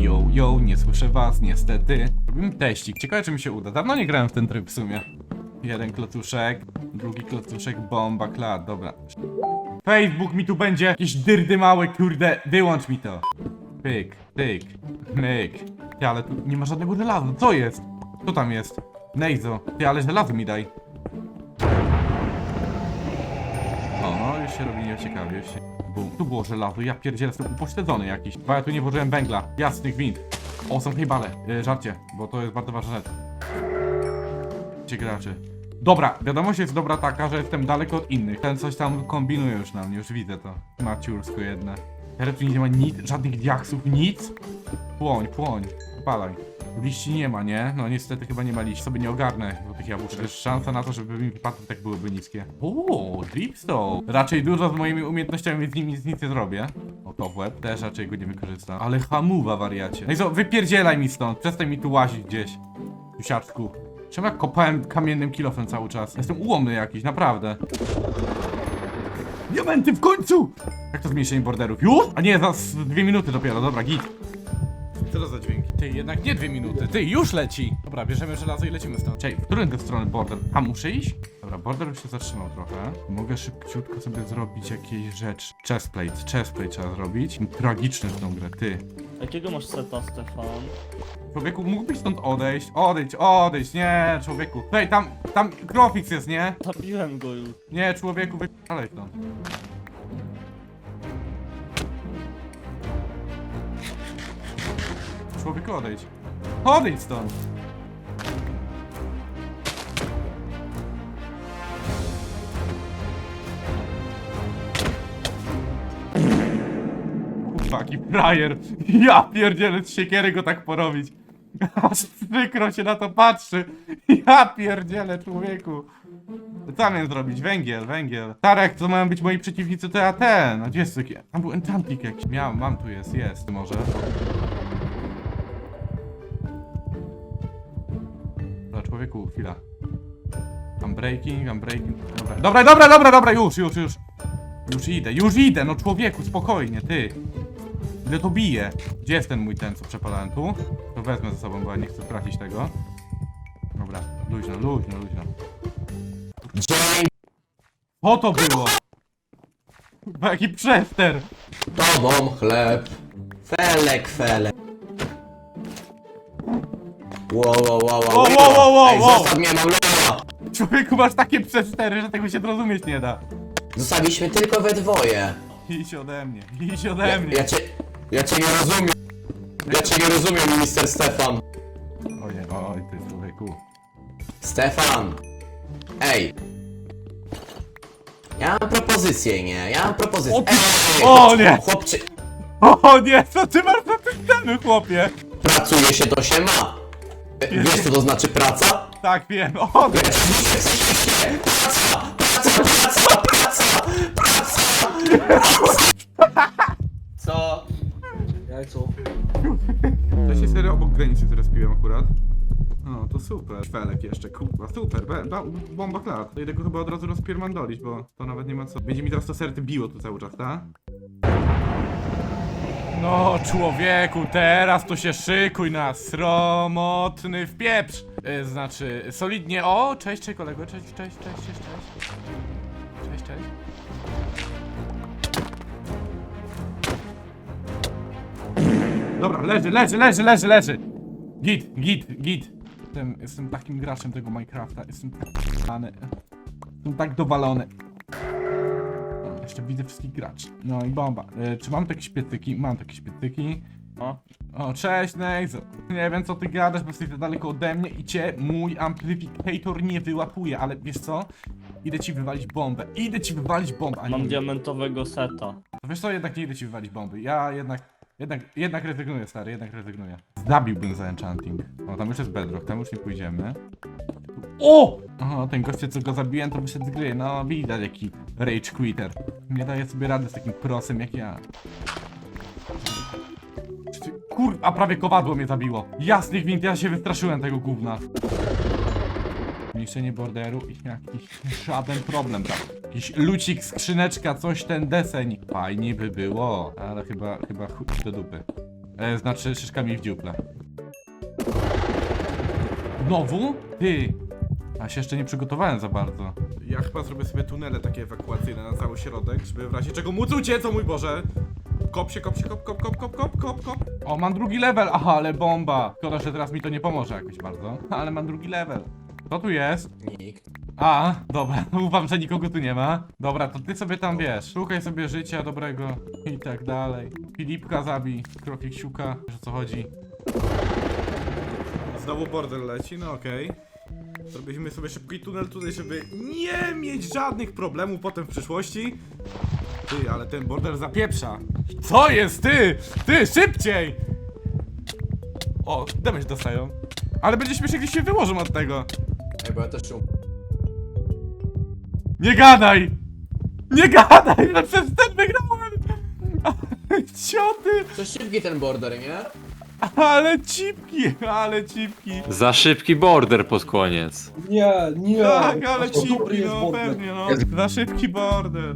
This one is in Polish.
Yo, yo, nie słyszę was, niestety. Robimy teścik, ciekawe czy mi się uda. Dawno nie grałem w ten tryb w sumie. Jeden klocuszek, drugi klocuszek, bomba, klat, dobra. Facebook mi tu będzie jakieś dyrdy małe, kurde, wyłącz mi to. Pyk, pyk, myk. Ty, ale tu nie ma żadnego żelaza, co jest? Co tam jest? Nejzo, ty, ale żelazo mi daj. Się robi nieciekawie, się... Bum. Tu było żelazo, ja pierdzielę, jestem upośledzony jakiś. Bo ja tu nie włożyłem węgla, jasny gwint. O, są hejbale, yy, żarcie, bo to jest bardzo ważna rzecz. Ci graczy. Dobra, wiadomość jest dobra taka, że jestem daleko od innych. Ten coś tam kombinuje już na mnie, już widzę to. Maciursko jedne. Teraz tu nie ma nic, żadnych diaksów, nic. Płoń, płoń, palaj. Liści nie ma, nie? No niestety chyba nie ma liści. Sobie nie ogarnę do tych jabłuszek. Jest szansa na to, żeby mi wypadły tak byłyby niskie. O, dripstone. Raczej dużo z moimi umiejętnościami, z nim nic, nic nie zrobię. O, to w łeb. Też raczej go nie wykorzystam. Ale hamuwa, wariacie. No i co, wypierdzielaj mi stąd. Przestań mi tu łazić gdzieś. Siaczku. Czemu ja kopałem kamiennym kilofem cały czas? Jestem ułomny jakiś, naprawdę. Diamenty w końcu! Jak to zmniejszenie borderów? Już? A nie, za dwie minuty dopiero, dobra, git. Co to za dźwięki? Ty, jednak nie dwie minuty, ty, już leci! Dobra, bierzemy żelazo i lecimy stąd. Czekaj, w którym to stronę border? A muszę iść? Dobra, border już się zatrzymał trochę. Mogę szybciutko sobie zrobić jakieś rzecz. Chestplate, chestplate trzeba zrobić. Tragiczny w tą grę, ty. Jakiego masz seta, Stefan? Człowieku, mógłbyś stąd odejść? Odejdź, odejdź, nie, człowieku. Hej, tam, tam Grofix jest, nie? Zabiłem go już. Nie, człowieku, wypalej stąd. Człowieku, odejdź. Odejdź stąd! Chłopaki, frajer. Ja pierdzielę z siekiery go tak porobić. Aż przykro się na to patrzy. Ja pierdzielę, człowieku. Co miałem zrobić? Węgiel, węgiel. Tarek, to mają być moi przeciwnicy, to ja ten. A gdzie jest taki? Tam był enchantik jakiś. Miałem, mam, tu jest, jest, może. Człowieku, chwila. Mam breaking, mam breaking. Dobra, dobra, dobra, dobra, dobra, już, już, już. Już idę, już idę, no człowieku, spokojnie, ty. Ile to bije? Gdzie jest ten mój ten, co przepalałem tu? To wezmę ze sobą, bo ja nie chcę stracić tego. Dobra, luźno, luźno, luźno. Co to było? Chyba jaki przester! tobą chleb. Felek, felek. Wow, wow, wow, wow. Wow, wow, wow, wow, Ej, wow. zostaw mnie, mam loa. Człowieku, masz takie przestery, że tego się zrozumieć nie da. Zostaliśmy tylko we dwoje. Idź ode mnie, idź Ja, ode mnie. ja cię, ja cię nie rozumiem. Ja cię nie rozumiem, mister Stefan. Ojej, oj, ty człowieku. Stefan. Ej. Ja mam propozycję, nie? Ja mam propozycję. O ty- Ej, o nie! Chłopcze, O nie, co ty masz na tym temy, chłopie? pracuje się, to się ma. Wiesz, co to znaczy praca? Tak, wiem, o nie. Co? Jajco. To się serio obok granicy teraz piłem akurat. No, to super. Felek jeszcze, kurwa, super, be, ba, bomba klat. To idę go chyba od razu rozpiermandolić, bo to nawet nie ma co. Będzie mi teraz to serce biło tu cały czas, tak? No, człowieku, teraz to się szykuj na sromotny wpieprz. E, znaczy, solidnie, o, cześć, cześć kolego, cześć, cześć, cześć, cześć, cześć. Cześć, cześć. Dobra, leży, leży, leży, leży, leży. Git, git, git. Jestem, jestem takim graczem tego Minecrafta. Jestem tak. Jestem tak dowalony. Jeszcze widzę wszystkich graczy. No i bomba. E, czy mam tu jakieś pietyki? Mam tu jakieś pietyki. O. O, cześć Nejzo. Nie wiem co ty gadasz, bo jesteś za daleko ode mnie i cię mój amplifikator nie wyłapuje, ale wiesz co? Idę ci wywalić bombę. Idę ci wywalić bombę. a Mam nie- diamentowego seta. to wiesz co, jednak nie idę ci wywalić bomby. Ja jednak, jednak, jednak rezygnuję, stary, jednak rezygnuję. Zabiłbym za enchanting. O, tam już jest bedrock, tam już nie pójdziemy. O! O, ten goście, co go zabiłem, to wyszedł z gry. No, widać jaki rage quitter. Nie daje sobie rady z takim prosem jak ja. Kur... A prawie kowadło mnie zabiło. Jasny gwint, ja się wystraszyłem tego gówna. Zniszczenie borderu i jakiś żaden problem tam. Jakiś lucik, skrzyneczka, coś ten deseń. Fajnie by było, ale chyba, chyba chuj do dupy. E, znaczy szyszkami w dziuple. Znowu? Ty! A się jeszcze nie przygotowałem za bardzo. Ja chyba zrobię sobie tunele takie ewakuacyjne na cały środek, żeby w razie czego móc uciec, o mój Boże! Kop się, kop się, kop, kop, kop, kop, kop, kop, kop. O, mam drugi level! Aha, ale bomba! Szkoda, że teraz mi to nie pomoże jakoś bardzo. Ale mam drugi level. Co tu jest? Nikt. A, dobra, ufam, że nikogo tu nie ma. Dobra, to ty sobie tam wiesz. Szukaj sobie życia dobrego i tak dalej. Filipka zabij, kroki siuka, wiesz o co chodzi. Znowu border leci, no okej. Zrobiliśmy sobie szybki tunel tutaj, żeby nie mieć żadnych problemów potem w przyszłości. Ty, ale ten border zapieprza. Co jest, ty? Ty, szybciej! O, damage dostają. Ale będzie śmiesznie, gdy się wyłożą od tego. Ej, bo ja też um... Nie gadaj! Nie gadaj! No przez ten wygrałem! Cioty! To szybki ten border, nie? Ale cipki! Ale cipki! Za szybki border pod koniec. Nie, nie. Tak, ale To dobry cipki, jest no border. pewnie, no. Za szybki border.